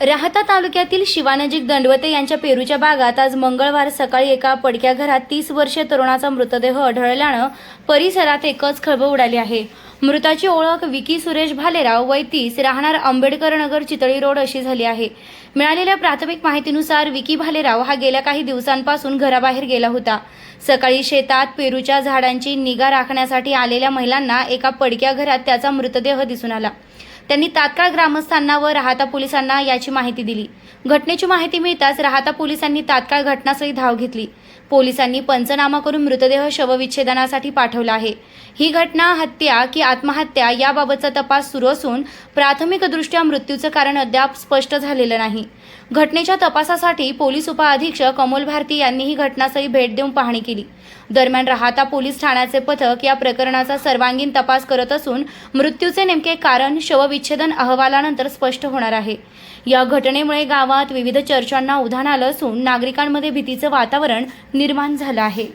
राहता तालुक्यातील शिवानजीक दंडवते यांच्या पेरूच्या बागात आज मंगळवार सकाळी एका पडक्या घरात तीस वर्षीय तरुणाचा मृतदेह आढळल्यानं परिसरात एकच खळबळ उडाली आहे. मृताची ओळख विकी सुरेश भालेराव वय तीस राहणार आंबेडकर नगर चितळी रोड अशी झाली आहे. मिळालेल्या प्राथमिक माहितीनुसार विकी भालेराव हा गेल्या काही दिवसांपासून घराबाहेर गेला होता. सकाळी शेतात पेरूच्या झाडांची निगा राखण्यासाठी आलेल्या महिलांना एका पडक्या घरात त्याचा मृतदेह दिसून आला. त्यांनी तात्काळ ग्रामस्थांना व राहता पोलिसांना याची माहिती दिली. घटनेची माहिती मिळताच राहता पोलिसांनी तात्काळ घटनास्थळी धाव घेतली. पोलिसांनी पंचनामा करून मृतदेह शवविच्छेदनासाठी पाठवला आहे. ही घटना हत्या की आत्महत्या याबाबतचा तपास सुरू असून प्राथमिकदृष्ट्या मृत्यूचं कारण अद्याप स्पष्ट झालेलं नाही. घटनेच्या तपासासाठी पोलीस उपअधीक्षक अमोल भारती यांनी ही घटनास्थळी भेट देऊन पाहणी केली. दरम्यान राहता पोलीस ठाण्याचे पथक या प्रकरणाचा सर्वांगीण तपास करत असून मृत्यूचे नेमके कारण शवविच्छेदन अहवालानंतर स्पष्ट होणार आहे. या घटनेमुळे गावात विविध चर्चांना उधाण आलं असून नागरिकांमध्ये भीतीचं वातावरण निर्माण झालं आहे.